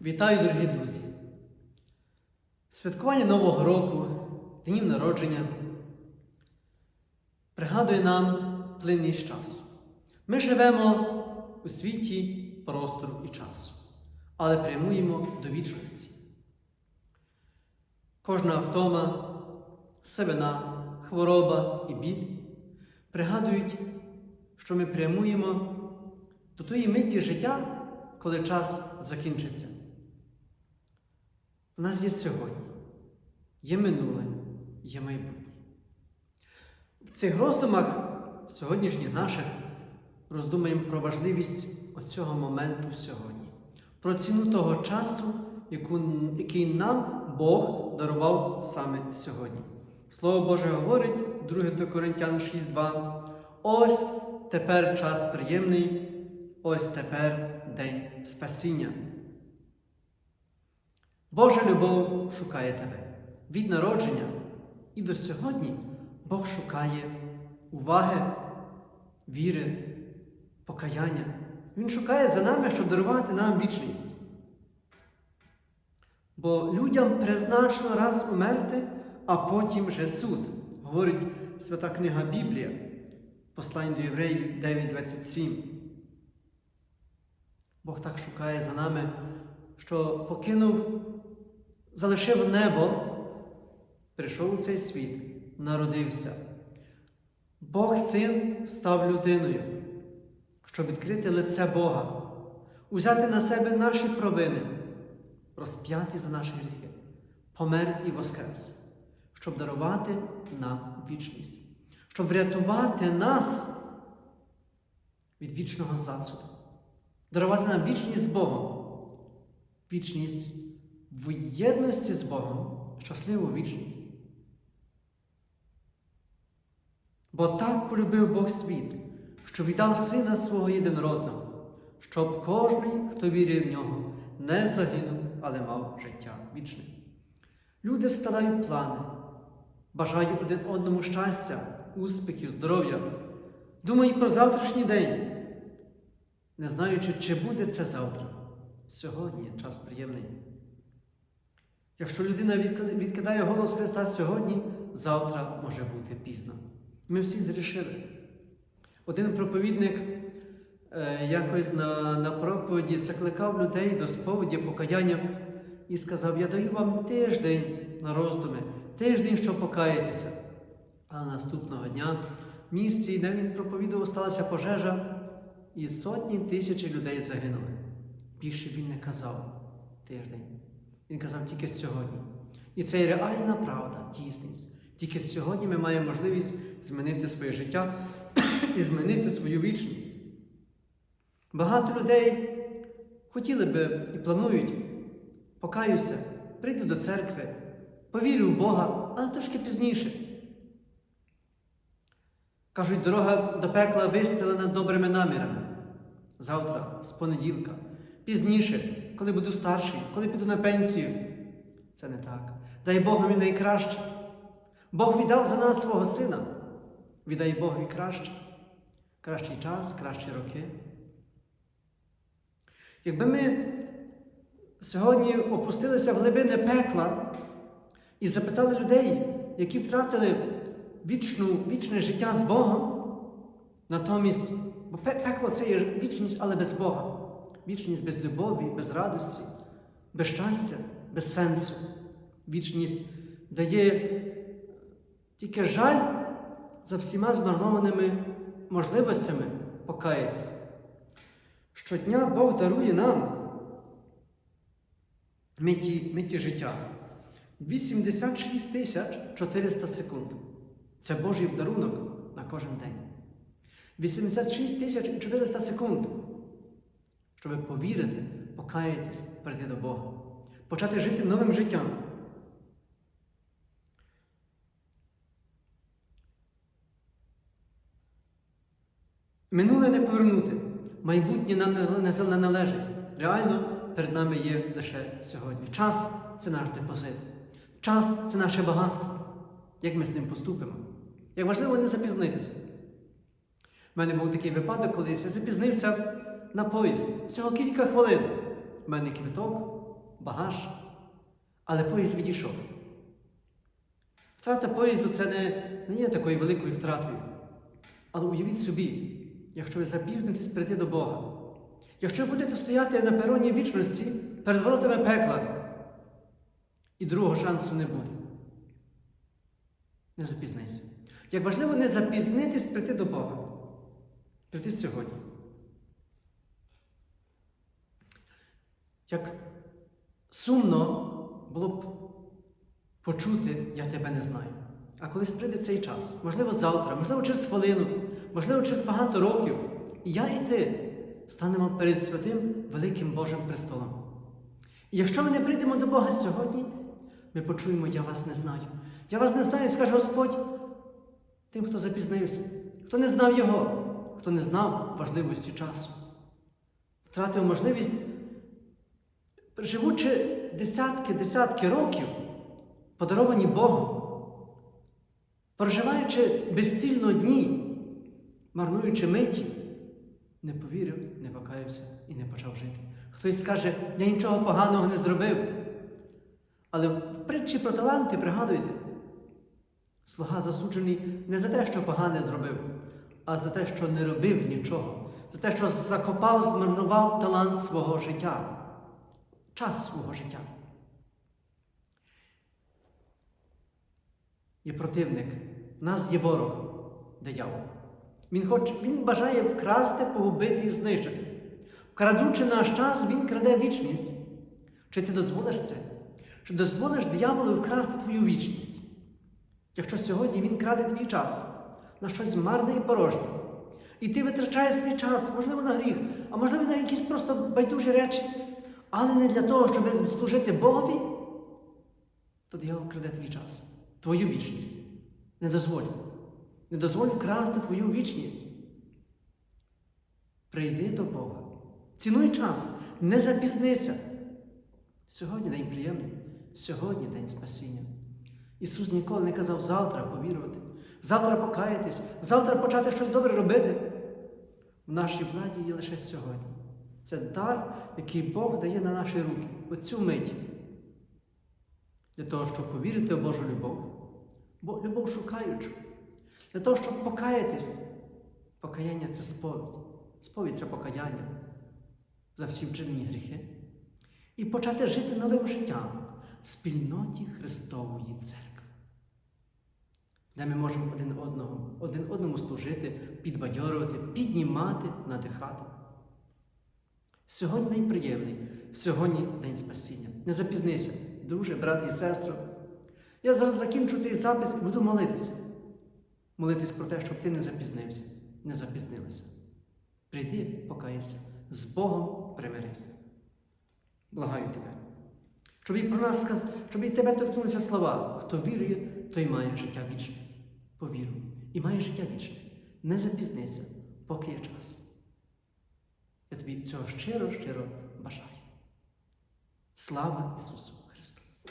Вітаю, дорогі друзі! Святкування Нового року, днів народження пригадує нам плинність часу. Ми живемо у світі простору і часу, але прямуємо до вічності. Кожна втома, сивина, хвороба і біль пригадують, що ми прямуємо до тої миті життя, коли час закінчиться. У нас є сьогодні, є минуле, є майбутнє. В цих роздумах сьогоднішніх наших роздумаємо про важливість оцього моменту сьогодні, про ціну того часу, яку, який нам Бог дарував саме сьогодні. Слово Боже говорить, 2 Коринтян 6.2. Ось тепер час приємний, ось тепер день спасіння. Божа любов шукає тебе. Від народження і до сьогодні Бог шукає уваги, віри, покаяння. Він шукає за нами, щоб дарувати нам вічність. Бо людям призначено раз умерти, а потім вже суд, говорить свята книга Біблія, послання до Євреїв 9.27. Бог так шукає за нами, що покинув, залишив небо, прийшов у цей світ, народився. Бог син став людиною, щоб відкрити лице Бога, узяти на себе наші провини, розп'яти за наші гріхи, помер і воскрес, щоб дарувати нам вічність, щоб врятувати нас від вічного засуду дарувати нам вічність з Богом, вічність в єдності з Богом, щасливу вічність. Бо так полюбив Бог світ, що віддав Сина свого єдинородного, щоб кожен, хто вірив в нього, не загинув, але мав життя вічне. Люди складають плани, бажають один одному щастя, успіхів, здоров'я, думають про завтрашній день не знаючи, чи буде це завтра. Сьогодні час приємний. Якщо людина відкидає голос Христа сьогодні, завтра може бути пізно. Ми всі зрішили. Один проповідник е, якось на, на проповіді закликав людей до сповіді, покаяння і сказав: Я даю вам тиждень на роздуми, тиждень, щоб покаятися. А наступного дня в місці, де він проповідував, сталася пожежа і сотні тисячі людей загинули. Більше він не казав тиждень. Він казав тільки сьогодні. І це реальна правда, дійсність. Тільки сьогодні ми маємо можливість змінити своє життя і змінити свою вічність. Багато людей хотіли би і планують, покаюся, прийду до церкви, повірю в Бога, але трошки пізніше. Кажуть, дорога до пекла вистелена добрими намірами. Завтра, з понеділка, пізніше, коли буду старший, коли піду на пенсію. Це не так. Дай Богові найкраще. Бог віддав за нас свого сина. Віддай Богові краще. Кращий час, кращі роки. Якби ми сьогодні опустилися в глибини пекла і запитали людей, які втратили вічну, вічне життя з Богом. Натомість, бо пекло це є вічність, але без Бога. Вічність без любові, без радості, без щастя, без сенсу. Вічність дає тільки жаль за всіма змарнованими можливостями покаятися. Щодня Бог дарує нам миті, миті життя. 86 тисяч 400 секунд. Це Божий дарунок на кожен день. 86 тисяч 400 секунд, щоб повірити, покаятись, прийти до Бога, почати жити новим життям. Минуле не повернути, майбутнє нам не належить. Реально перед нами є лише сьогодні. Час це наш депозит. Час це наше багатство. Як ми з ним поступимо? Як важливо не запізнитися. У мене був такий випадок, колись я запізнився на поїзд. Всього кілька хвилин. У мене квиток, багаж, але поїзд відійшов. Втрата поїзду це не, не є такою великою втратою. Але уявіть собі, якщо ви запізнитесь прийти до Бога, якщо ви будете стояти на пероні вічності перед воротами пекла, і другого шансу не буде. Не запізнися. Як важливо не запізнитись прийти до Бога. Прийти сьогодні. Як сумно було б почути, я тебе не знаю. А колись прийде цей час, можливо, завтра, можливо, через хвилину, можливо, через багато років, і я і ти станемо перед святим великим Божим престолом. І якщо ми не прийдемо до Бога сьогодні, ми почуємо, я вас не знаю. Я вас не знаю, скаже Господь тим, хто запізнився, хто не знав Його, хто не знав важливості часу, втратив можливість, живучи десятки-десятки років, подаровані Богом, проживаючи безцільно дні, марнуючи миті, не повірив, не покаявся і не почав жити. Хтось скаже, я нічого поганого не зробив. Але в притчі про таланти пригадуйте, слуга засуджений не за те, що погане зробив, а за те, що не робив нічого, за те, що закопав, змарнував талант свого життя, час свого життя. Є противник, в нас є ворог, диявол. Він, хоч, він бажає вкрасти, погубити і знищити. Крадучи наш час, він краде вічність. Чи ти дозволиш це? Чи дозволиш дияволу вкрасти твою вічність? Якщо сьогодні він краде твій час на щось марне і порожнє, і ти витрачаєш свій час, можливо, на гріх, а можливо, на якісь просто байдужі речі, але не для того, щоб служити Богові, то диявол краде твій час, твою вічність. Не дозволь. Не дозволь вкрасти твою вічність. Прийди до Бога. Цінуй час, не запізнися. Сьогодні день приємний, сьогодні день спасіння. Ісус ніколи не казав завтра повірувати, завтра покаятись, завтра почати щось добре робити. В нашій владі є лише сьогодні. Це дар, який Бог дає на наші руки, оцю мить. Для того, щоб повірити в Божу любов, бо любов шукаючу. Для того, щоб покаятись, покаяння це сповідь. Сповідь це покаяння за всі вчинені гріхи. І почати жити новим життям в спільноті Христової Церкви, де ми можемо один одного, один одному служити, підбадьорювати, піднімати, надихати. Сьогодні день приємний, сьогодні день спасіння. Не запізнися, друже, брат і сестро. Я зараз закінчу цей запис і буду молитися. Молитись про те, щоб ти не запізнився, не запізнилася. Прийди, покайся, з Богом примирись. Благаю тебе. Щоб і про нас сказ... щоб і тебе торкнулися слова. Хто вірує, той має життя вічне. Повіруй. І має життя вічне. Не запізнися, поки є час. Я тобі цього щиро, щиро бажаю. Слава Ісусу!